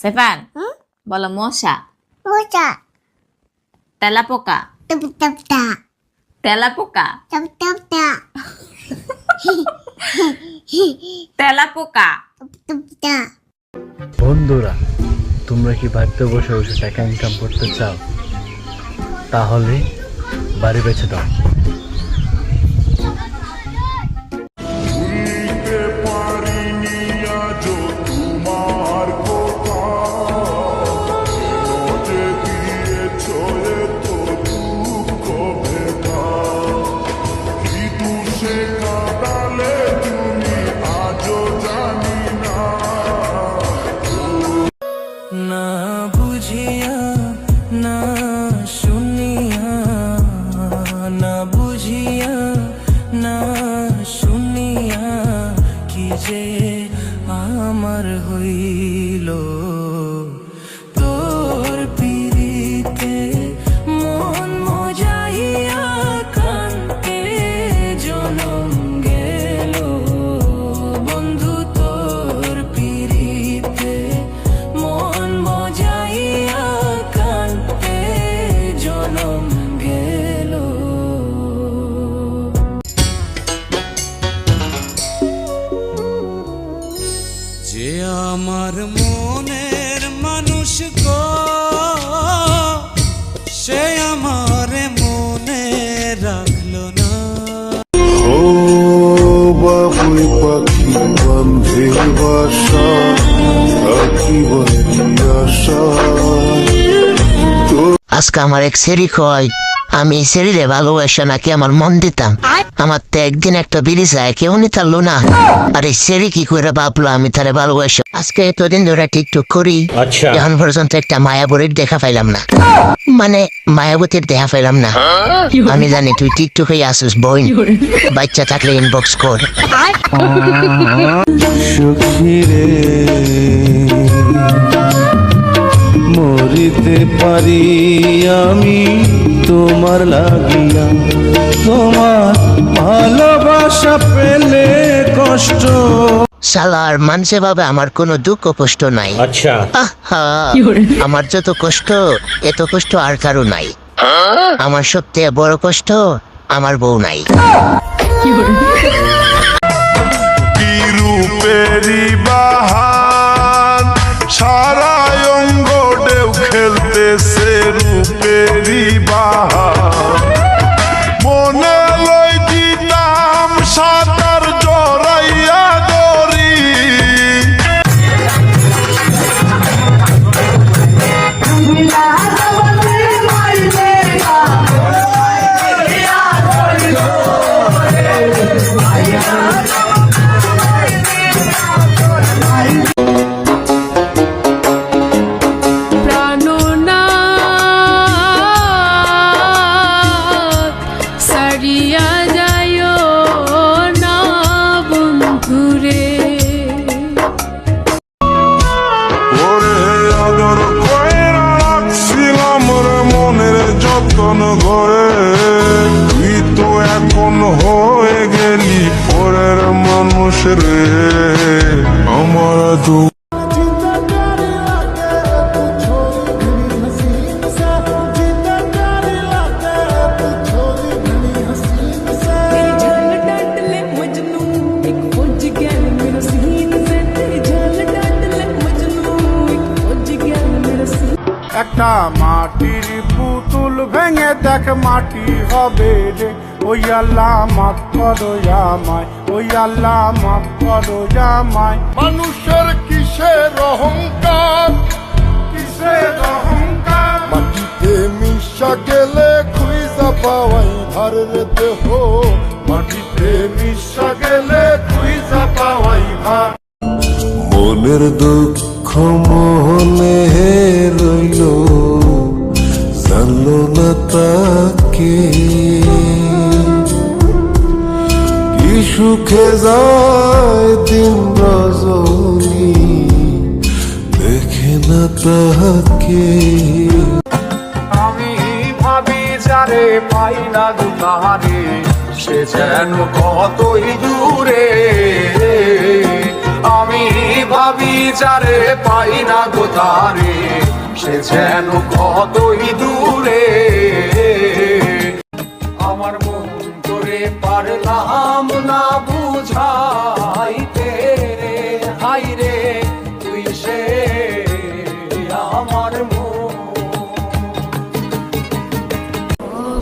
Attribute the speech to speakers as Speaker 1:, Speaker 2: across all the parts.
Speaker 1: সেফান
Speaker 2: হুম?
Speaker 1: বলো মশা।
Speaker 2: মোটা
Speaker 1: তেলাপোকা।
Speaker 2: টপ টপ টা
Speaker 1: তেলাপোকা।
Speaker 2: টপ টপ টা
Speaker 1: তেলাপোকা।
Speaker 2: টপ টপ টা
Speaker 3: বন্ধুরা তোমরা কি বাড়িতে বসে বসে টাকা ইনকাম করতে চাও? তাহলে বাড়ি বেছে দাও।
Speaker 4: না
Speaker 5: বুঝিয়া না শুনিয়া কি যে আমার হইল।
Speaker 6: আজকে আমার এক সেরি কয় আমি সেরিরে ভালোবাসা নাকি আমার মন দিতাম আমার তো একদিন একটা বিড়ি যায় কেউ নি তারলো না। আর এই সেরি কি করে ভাবলো আমি তারে ভালোবাসা আজকে এতদিন ধরে টিকটক করি এখন পর্যন্ত একটা মায়াবতীর দেখা পাইলাম না। মানে মায়াবতীর দেখা পাইলাম না। আমি জানি তুই টিকটকে আসিস বই বাচ্চা থাকলে ইনবক্স কর।
Speaker 5: মরিতে পারি আমি। তোমার লাগিয়া তোমার ভালোবাসা পেলে কষ্ট।
Speaker 6: সালার মানছে ভাবে আমার কোনো দুঃখ কষ্ট নাই। আচ্ছা। আমার যত কষ্ট এত কষ্ট আর কারও নাই। আমার সবথেকে বড় কষ্ট আমার বউ নাই।
Speaker 4: কি
Speaker 7: একটা মাটির পুতুল ভেঙে দেখ মাটি হবে রে। ওই আল্লাহ মাফ করো আমায় ওই আল্লাহ মাফ করো আমায়।
Speaker 4: মানুষের কিসের অহংকার?
Speaker 7: কিসের অহংকার?
Speaker 4: মাটিতে মিশা গেলে খুঁজা পাওয়াই ভার রে দেহ। মাটিতে মিশা গেলে খুঁজা পাওয়াই ভার। মনের দুঃখ মনে রইল জানলো না তাকে সুখে যায় দিন রজনী, দেখে না তাকে
Speaker 7: আমি ভাবি, যারে পাই না দুকারে সে যেন কতই দূরে।
Speaker 8: যারে পাই না গো তারে, সে যেন কতই দূরে। আমার মন করে পারলাম না বুঝাইতে।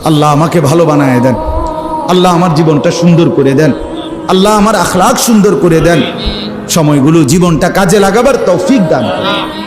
Speaker 9: আল্লাহ আমাকে ভালো বানায় দেন। আল্লাহ আমার জীবনটা সুন্দর করে দেন। আল্লাহ আমার আখলাক সুন্দর করে দেন। সময়গুলো জীবনটা কাজে লাগাবার তৌফিক দান করেন।